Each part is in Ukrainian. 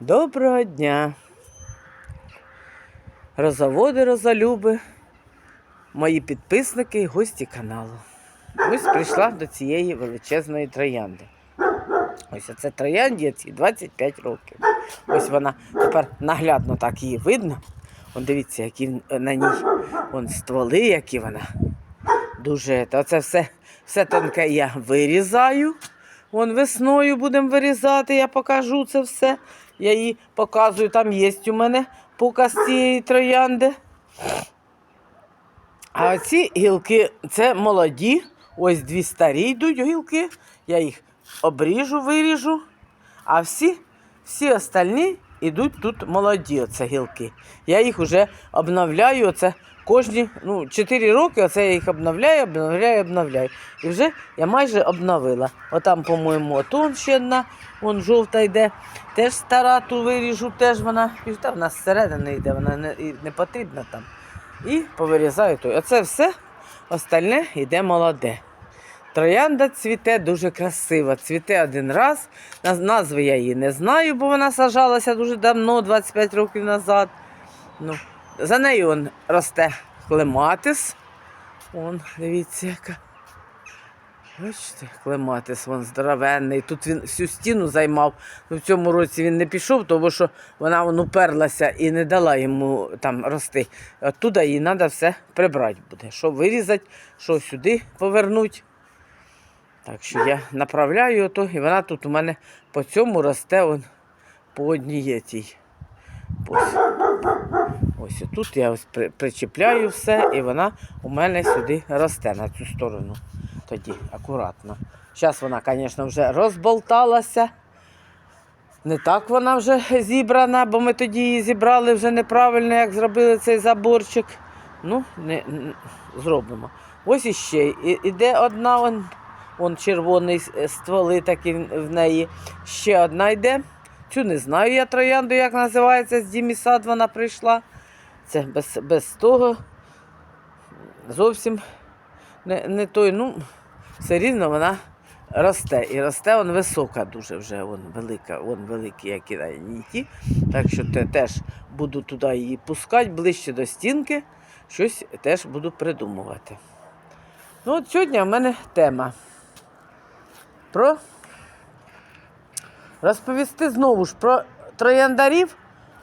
Доброго дня. Розоводи, розолюби, мої підписники і гості каналу. Ось прийшла до цієї величезної троянди. Ось оце троянді ці 25 років. Ось вона тепер наглядно так її видно. Вон дивіться, які на ній вон стволи, які вона. Дуже. це. Все, все тонке я вирізаю. Вон весною будемо вирізати, я покажу це все. Я її показую, там є у мене показ цієї троянди. А оці гілки це молоді. Ось дві старі йдуть гілки. Я їх обріжу, виріжу. А всі, всі остальні йдуть тут молоді оце гілки. Я їх вже обновляю. Оце кожні ну, 4 роки оце я їх обновляю, обновляю, обновляю. І вже я майже обновила. Отам, по-моєму, отон ще одна, вон жовта йде. Теж стара ту виріжу, теж вона. Та вона зсередини йде, вона не, не потрібна там. І повирізаю той. Оце все, остальне йде молоде. Троянда цвіте дуже красиво. Цвіте один раз. Назви я її не знаю, бо вона сажалася дуже давно, 25 років назад. Ну, за нею он росте клематис. Вон, дивіться, яка. Бачите, клематис, вон здоровенний. Тут він всю стіну займав. Ну, в цьому році він не пішов, тому що вона вон, уперлася і не дала йому там рости. Оттуда їй треба все прибрати буде. Що вирізати, що сюди повернути. Так що я направляю ото, і вона тут у мене по цьому росте он, по одній тій. Ось. Ось тут я ось при- причіпляю все, і вона у мене сюди росте на цю сторону. Тоді акуратно. Зараз вона, звісно, вже розболталася. Не так вона вже зібрана, бо ми тоді її зібрали вже неправильно, як зробили цей заборчик. Ну, не, н- зробимо. Ось іще. Іде одна, вон, вон червоний стволи такі в неї. Ще одна йде. Цю не знаю я троянду, як називається, з Дімісад вона прийшла. Це без, без того. Зовсім не, не той. Ну, все рівно вона росте. І росте вон висока дуже вже, вон велика, вон великі, які на ніті. Так що те, теж буду туди її пускати ближче до стінки. Щось теж буду придумувати. Ну, от сьогодні в мене тема про розповісти знову ж про трояндарів,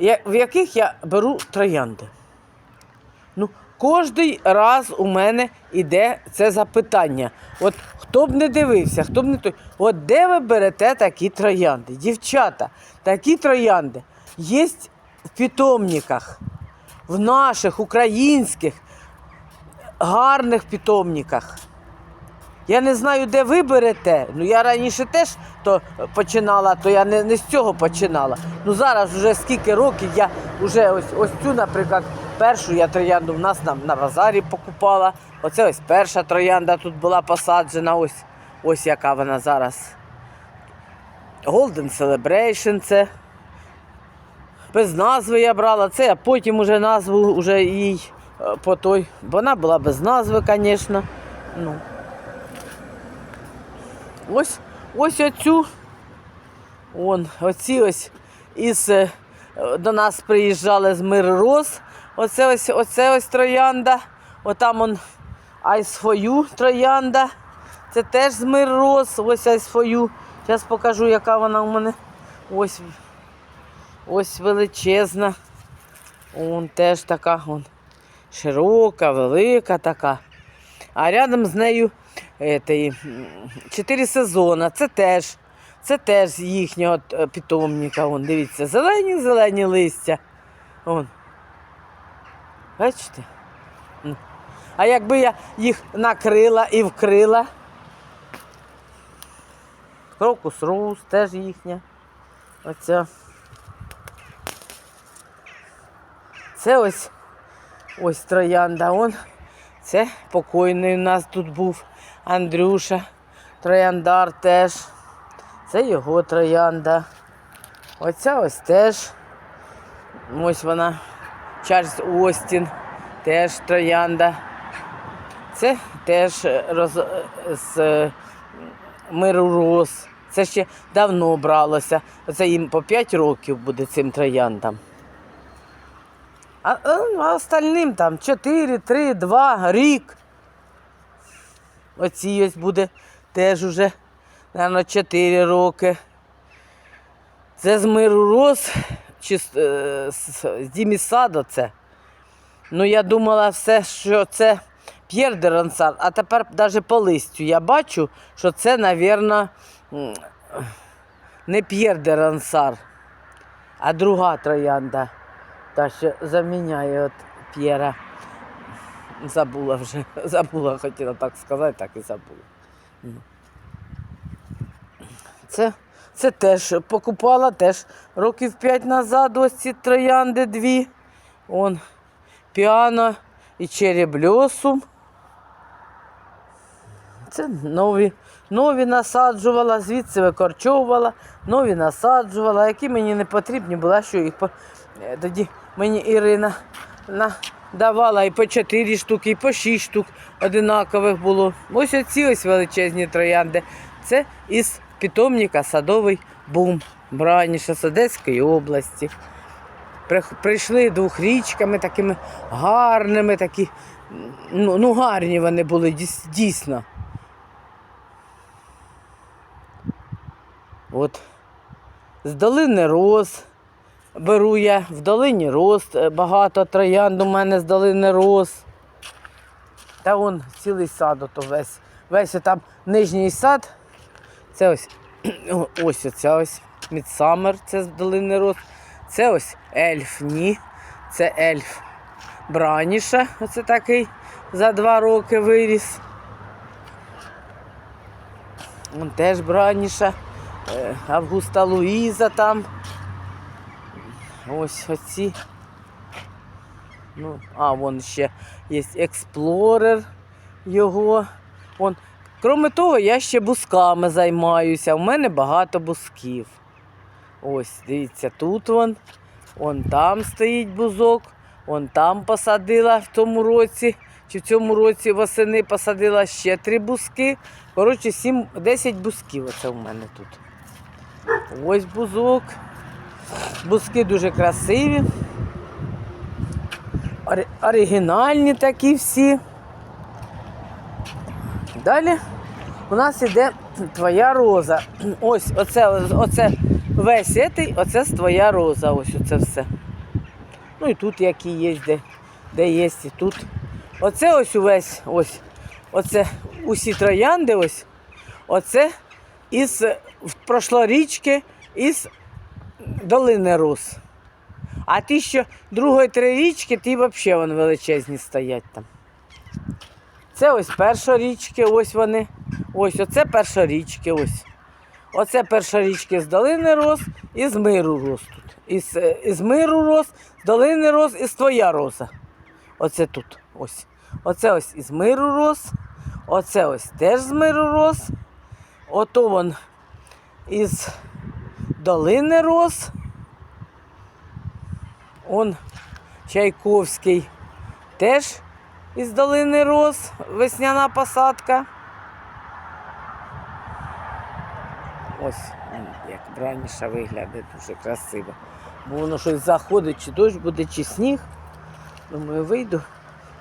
в яких я беру троянди. Ну, кожний раз у мене йде це запитання. От хто б не дивився, хто б не той. От де ви берете такі троянди? Дівчата, такі троянди є в питомниках, в наших українських гарних питомниках. Я не знаю, де ви берете. Ну я раніше теж то починала, то я не, не з цього починала. Ну зараз вже скільки років я вже ось, ось цю, наприклад, першу я троянду в нас на, на базарі покупала. Оце ось перша троянда тут була посаджена. Ось, ось яка вона зараз. Golden Celebration це. Без назви я брала. Це я потім уже назву уже їй е, по той. Вона була без назви, звісно. Ну. Ось ось оцю. Вон, оці ось із е, до нас приїжджали з Мир Роз. Оце ось, оце ось троянда. Отам он айсфою троянда. Це теж з Мир Роз. Ось айсфою. Зараз покажу, яка вона у мене. Ось, ось величезна. Вон теж така вон, широка, велика така. А рядом з нею м, чотири сезони. Це теж, це теж з їхнього е, питомника. Вон, дивіться, зелені зелені листя. Вон. Бачите? Ну. А якби я їх накрила і вкрила. Крокус роуз теж їхня. Оця. Це ось ось троянда. Он. Це покойний у нас тут був Андрюша. Трояндар теж. Це його троянда. Оця ось теж. Ось вона. Чарльз Остін. Теж троянда. Це теж роз, з е, миру роз. Це ще давно бралося. Це їм по 5 років буде цим трояндам. А, а, а остальним там 4, 3, 2, рік. Оці ось буде теж уже, мабуть, 4 роки. Це з миру роз, чи з, е, Дімісадо це. Ну, я думала все, що це П'єр де Рансар, а тепер навіть по листю я бачу, що це, мабуть, не П'єр де Рансар, а друга троянда. Та, що заміняє от П'єра. Забула вже, забула, хотіла так сказати, так і забула. Це, це теж покупала теж років п'ять назад ось ці троянди дві. Он піано і черебльосум. Це нові, нові насаджувала, звідси викорчовувала, нові насаджувала, які мені не потрібні були, що їх е, тоді мені Ірина на... давала і по 4 штуки, і по 6 штук одинакових було. Ось оці ось величезні троянди. Це із питомника садовий бум, Браніша з Одеської області. Прийшли двохрічками такими гарними, такі, ну, ну гарні вони були, дійсно. От. З долини роз беру я, в долині роз е, багато троянд у мене з долини роз. Та вон цілий сад, ото весь. Весь там нижній сад. Це ось ось оця ось Мідсамер, це з долини роз. Це ось ельф, ні. Це ельф Браніша. Оце такий за два роки виріс. Вон теж Браніша. Е, Августа Луїза там. Ось оці. Ну, а, вон ще є експлорер його. Вон. Кроме того, я ще бусками займаюся. У мене багато бусків. Ось, дивіться, тут вон. Вон там стоїть бузок. Вон там посадила в тому році. Чи в цьому році восени посадила ще три буски. Коротше, 7, 10 бусків оце у мене тут. Ось бузок. Бузки дуже красиві. Оригінальні такі всі. Далі у нас іде твоя роза. Ось оце, оце весь етий, оце твоя роза. Ось оце все. Ну і тут які є, де, де є, і тут. Оце ось увесь, ось. Оце усі троянди, ось. Оце із прошлорічки, із долини роз. А ті, що другої трирічки, ті взагалі вони величезні стоять там. Це ось першорічки, ось вони. Ось оце першорічки, ось. Оце першорічки з долини роз і з миру роз тут. Із, е, із миру роз, з долини роз і з твоя роза. Оце тут. Ось. Оце ось із миру роз. Оце ось теж з миру роз. Ото вон із долини роз. Он Чайковський теж із долини роз, весняна посадка. Ось як браніша виглядає дуже красиво. Бо воно щось заходить, чи дощ буде, чи сніг. Думаю, вийду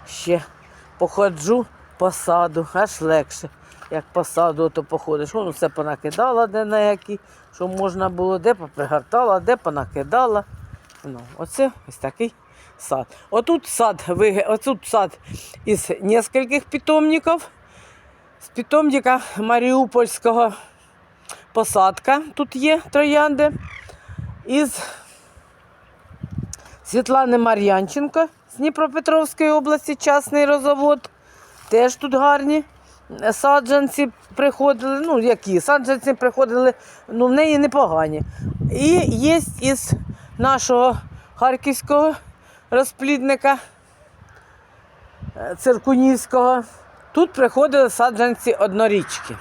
ще походжу по саду, аж легше. Як по саду, то походиш. Воно все понакидала, де на які, що можна було, де попригортала, де понакидала. Ну, оце ось такий сад. Отут сад, отут сад із нескольких питомників. З питомника Маріупольського посадка тут є троянди. Із Світлани Мар'янченко з Дніпропетровської області, частний розовод. Теж тут гарні саджанці приходили. Ну, які? Саджанці приходили, ну, в неї непогані. І є із нашого харківського розплідника е, Циркунівського. Тут приходили саджанці однорічки.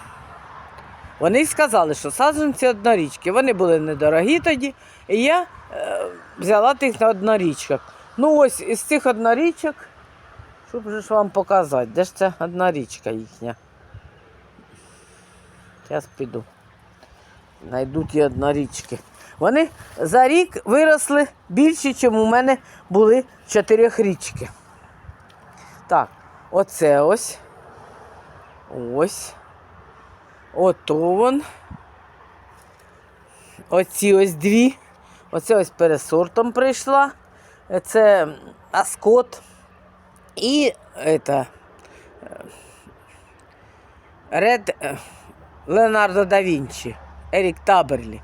Вони сказали, що саджанці однорічки. Вони були недорогі тоді, і я е, взяла тих на однорічках. Ну ось із цих однорічок, щоб же ж вам показати, де ж ця однорічка їхня. Зараз піду. Найдуть і однорічки. Вони за рік виросли більше, ніж у мене були чотирьохрічки. Так, оце ось. Ось. Ото вон. Оці ось дві. Оце ось пересортом прийшла. Це Аскот. І это, Ред е, Леонардо да Вінчі. Ерік Таберлі.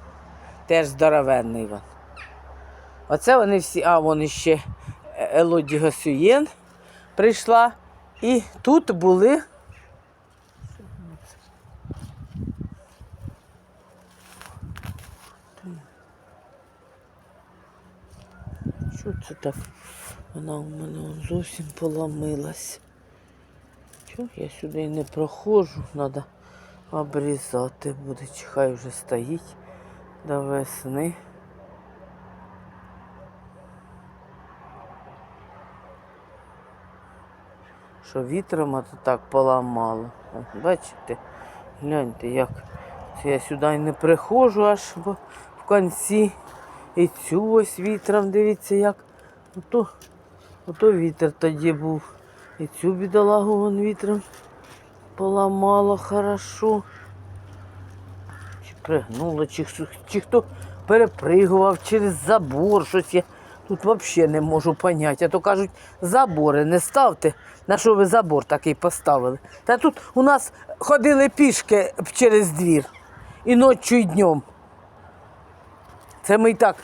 Теж здоровенний він. Оце вони всі, а вон іще Елоді Гасюєн прийшла. І тут були. Що це так? Вона у мене зовсім поламилась. Чого я сюди не проходжу? Треба обрізати буде. Чи хай вже стоїть до весни. Що вітром ото так поламало. Бачите? Гляньте, як це я сюди не приходжу аж в, кінці. І цю ось вітром, дивіться, як. Ото, ото вітер тоді був. І цю бідолагу вон вітром поламало хорошо. Чи пригнуло, чи, чи хто перепригував через забор, щось я тут взагалі не можу поняти. А то кажуть, забори не ставте. На що ви забор такий поставили? Та тут у нас ходили пішки через двір. І ночі, і днем. Це ми і так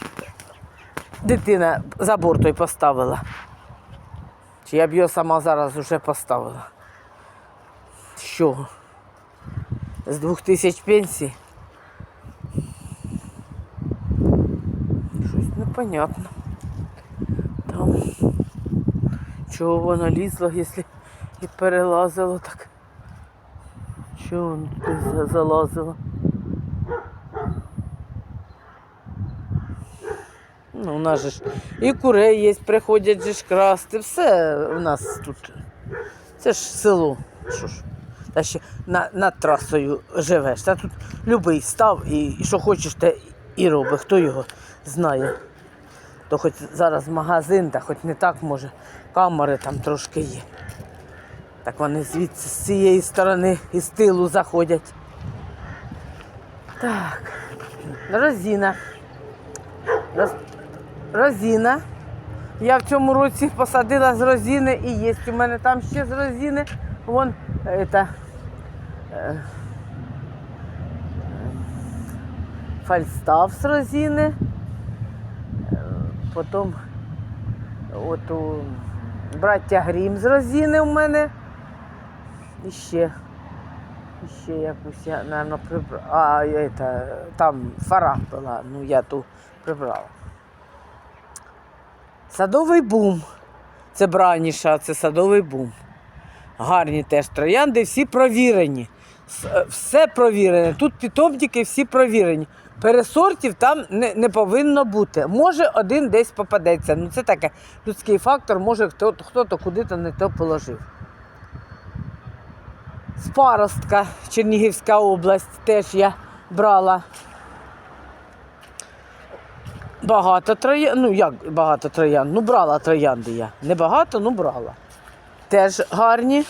дитина забор той поставила. Чи я б його сама зараз вже поставила? Чого? З двох тисяч пенсій? Щось непонятно. Там чого воно лізло, якщо і перелазило так. Чого залазило? Ну, у нас же ж і курей є, приходять же ж красти. Все у нас тут. Це ж село. Що ж? Та ще на, над трасою живеш. Та тут любий став і, і що хочеш, те і роби. Хто його знає. То хоч зараз магазин, та хоч не так може. Камери там трошки є. Так вони звідси з цієї сторони і з тилу заходять. Так. Розіна. Роз... Розіна. Я в цьому році посадила з розіни і є у мене там ще з розіни. Вон это, е, фальстав з розіни. Е, Потім от у браття Грім з розіни у мене. І ще. І ще якусь я, наверное, прибрала. А, это, там фара була, ну я ту прибрала. Садовий бум. Це браніша, це садовий бум. Гарні теж троянди, всі провірені. Е, Все провірене. Тут питомники всі провірені. Пересортів там не, не повинно бути. Може, один десь попадеться. Ну це таке людський фактор, може хто, хто-то куди-то не то положив. З паростка Чернігівська область теж я брала. Багато троян. Ну як багато троян? Ну брала троянди я. Не багато, ну брала. Теж гарні.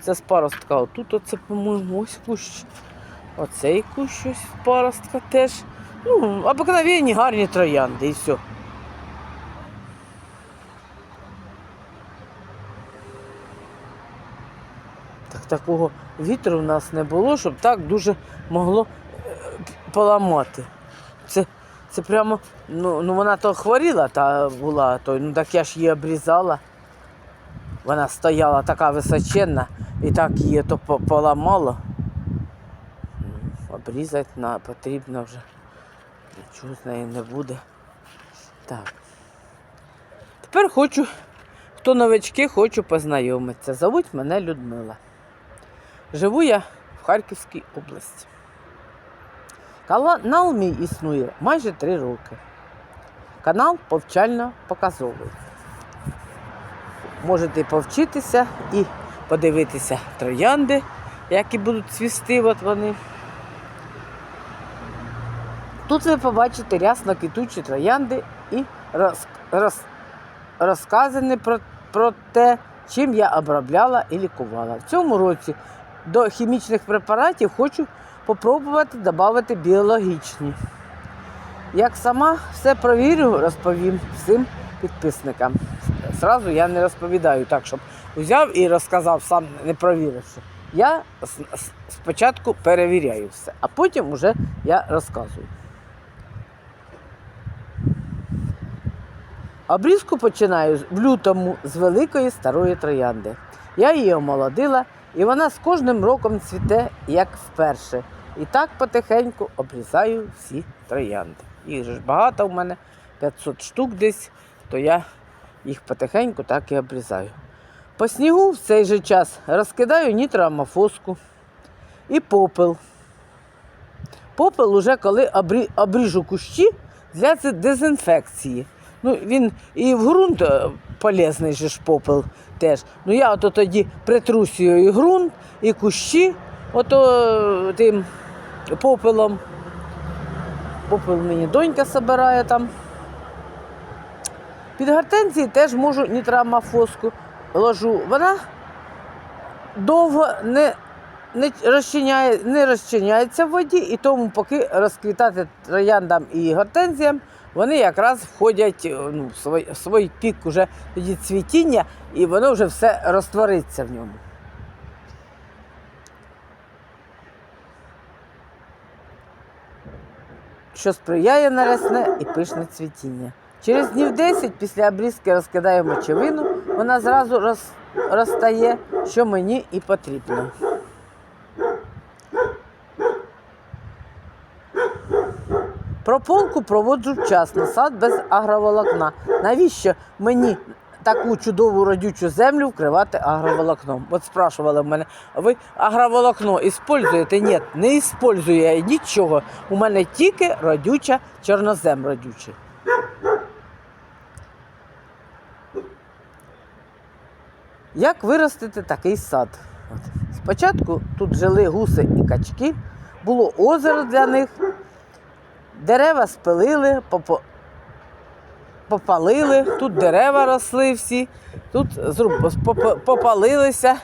Це з паростка. Отут оце, по-моєму, ось кущ. Оцей кущ ось паростка теж. Ну, обикновенні гарні троянди і все. Так такого вітру в нас не було, щоб так дуже могло е, поламати. Це, це прямо, ну, ну вона то хворіла та була, то, ну так я ж її обрізала. Вона стояла така височенна і так її то поламало. Обрізати на, потрібно вже. Нічого з нею не буде. Так. Тепер хочу, хто новички, хочу познайомитися. Зовуть мене Людмила. Живу я в Харківській області. Канал мій існує майже три роки. Канал повчально-показовий. Можете повчитися і подивитися троянди, які будуть цвісти. От вони. Тут ви побачите рясно квітучі троянди і роз, роз, розказане про, про те, чим я обробляла і лікувала. В цьому році до хімічних препаратів хочу попробувати додати біологічні. Як сама все провірю, розповім всім підписникам. Зразу я не розповідаю так, щоб взяв і розказав, сам не провіривши. Я спочатку перевіряю все, а потім вже я розказую. Обрізку починаю в лютому з великої старої троянди. Я її омолодила, і вона з кожним роком цвіте, як вперше. І так потихеньку обрізаю всі троянди. Їх ж багато в мене, 500 штук десь, то я їх потихеньку так і обрізаю. По снігу в цей же час розкидаю нітроамофоску і попел. Попел уже коли обрі- обріжу кущі для дезінфекції. Ну, він і в ґрунт полезний же ж попел теж. Ну я ото тоді притрусюю і ґрунт, і кущі, ото е, тим попелом. Попел мені донька собирає там. Під гортензії теж можу нітроамофоску ложу. Вона довго не, не, розчиняє, не розчиняється в воді, і тому поки розквітати трояндам і гортензіям, вони якраз входять е, ну, в свій, в свій пік уже тоді цвітіння, і воно вже все розтвориться в ньому. що сприяє на рясне і пишне цвітіння. Через днів 10 після обрізки розкидаю мочевину, вона зразу роз, розтає, що мені і потрібно. Прополку проводжу вчасно, сад без агроволокна. Навіщо мені таку чудову родючу землю вкривати агроволокном? От спрашували в мене, ви агроволокно іспользуєте? Ні, не іспользую я нічого. У мене тільки родюча чорнозем родючий. Як виростити такий сад? Спочатку тут жили гуси і качки, було озеро для них, дерева спилили, попо- попалили, тут дерева росли всі, тут зруб- попалилися,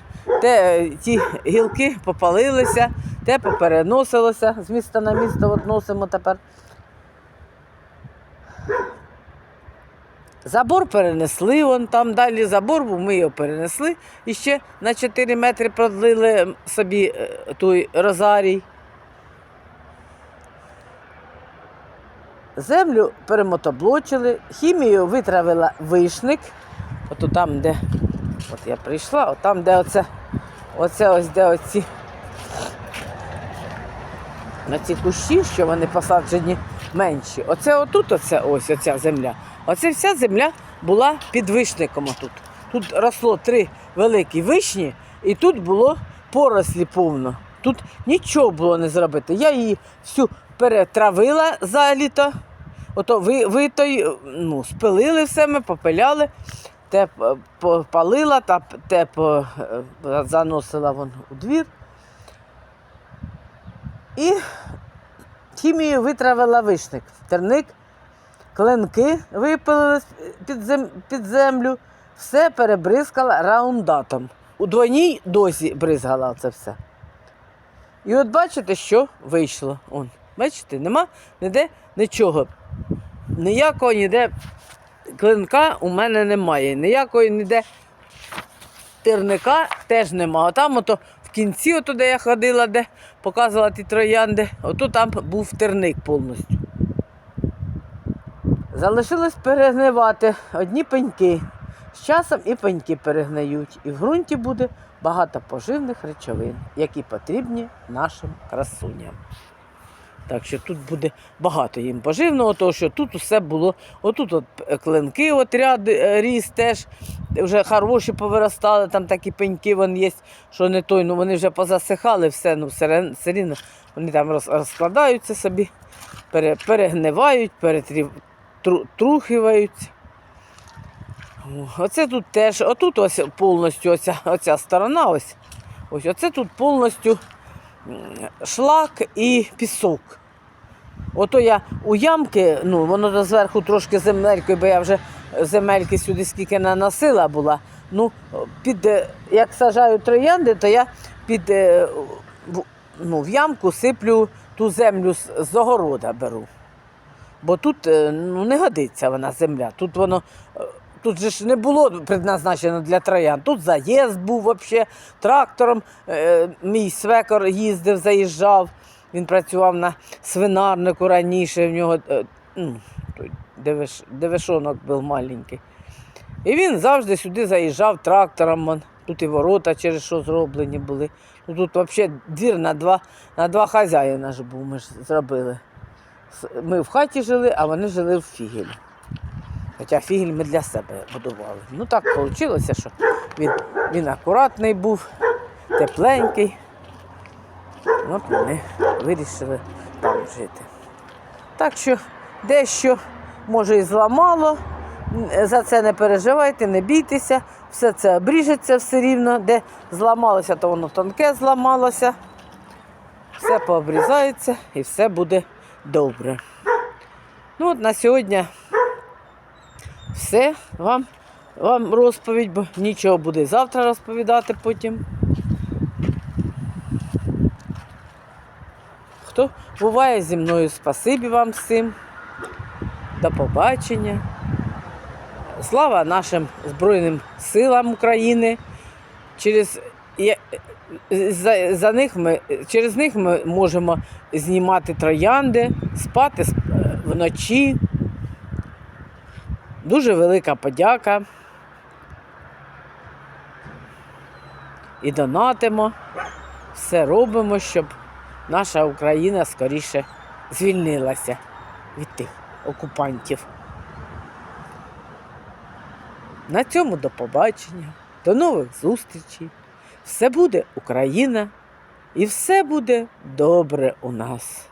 те, ті гілки попалилися, те попереносилося. З міста на місто, от носимо тепер. Забор перенесли, вон там далі забор був, ми його перенесли. І ще на 4 метри продлили собі е, той розарій. Землю перемотоблочили, хімію витравила вишник. От там, де от я прийшла, от там, де оце, оце ось де оці, оці кущі, що вони посаджені менші. Оце отут, оце ось оця земля. Оце вся земля була під вишником отут. Тут росло три великі вишні, і тут було порослі повно. Тут нічого було не зробити. Я її всю перетравила за літо. Ото ви, ви той, ну, спилили все, ми попиляли, те попалила, та те по- е, заносила вон у двір. І хімію витравила вишник, терник, клинки випилили під, зем, під землю, все перебризкала раундатом. У двойній дозі бризгала це все. І от бачите, що вийшло. Он, бачите, нема ніде нічого. Ніякого ніде клинка у мене немає. Ніякої ніде тирника теж нема. Отам ото в кінці, ото, де я ходила, де показувала ті троянди, ото там був терник повністю. Залишилось перегнивати одні пеньки. З часом і пеньки перегниють, і в ґрунті буде багато поживних речовин, які потрібні нашим красуням. Так що тут буде багато їм поживного, тому що тут усе було. Отут от клинки, от ряд е, ріс теж вже хороші повиростали, там такі пеньки вон є, що не той, ну вони вже позасихали, все, ну все, рівно вони там розкладаються собі, пере, перегнивають, перетрухиваються. Оце тут теж, отут ось повністю оця, оця сторона, ось, ось оце тут повністю шлак і пісок. Ото я у ямки, ну воно зверху трошки земелькою, бо я вже земельки сюди скільки наносила була. Ну, під, е, як сажаю троянди, то я під е, ну, в ямку сиплю ту землю з, огорода беру. Бо тут е, ну, не годиться вона земля. Тут воно. Тут же ж не було предназначено для троян. Тут заїзд був взагалі трактором. Мій свекор їздив, заїжджав. Він працював на свинарнику раніше. В нього е, ну, девиш, був маленький. І він завжди сюди заїжджав трактором. Тут і ворота через що зроблені були. Ну, тут взагалі двір на два, на два хазяїна ж був, ми ж зробили. Ми в хаті жили, а вони жили в фігелі. Хоча фігель ми для себе будували. Ну так вийшло, що він, він акуратний був, тепленький. От вони вирішили там жити. Так що дещо може і зламало. За це не переживайте, не бійтеся, все це обріжеться все рівно. Де зламалося, то воно тонке зламалося. Все пообрізається і все буде добре. Ну от на сьогодні все. Вам, вам розповідь, бо нічого буде завтра розповідати потім. Хто буває зі мною, спасибі вам всім. До побачення. Слава нашим Збройним силам України. Через, за, за них ми, через них ми можемо знімати троянди, спати вночі. Дуже велика подяка. І донатимо. Все робимо, щоб наша Україна скоріше звільнилася від тих окупантів. На цьому до побачення, до нових зустрічей. Все буде Україна і все буде добре у нас.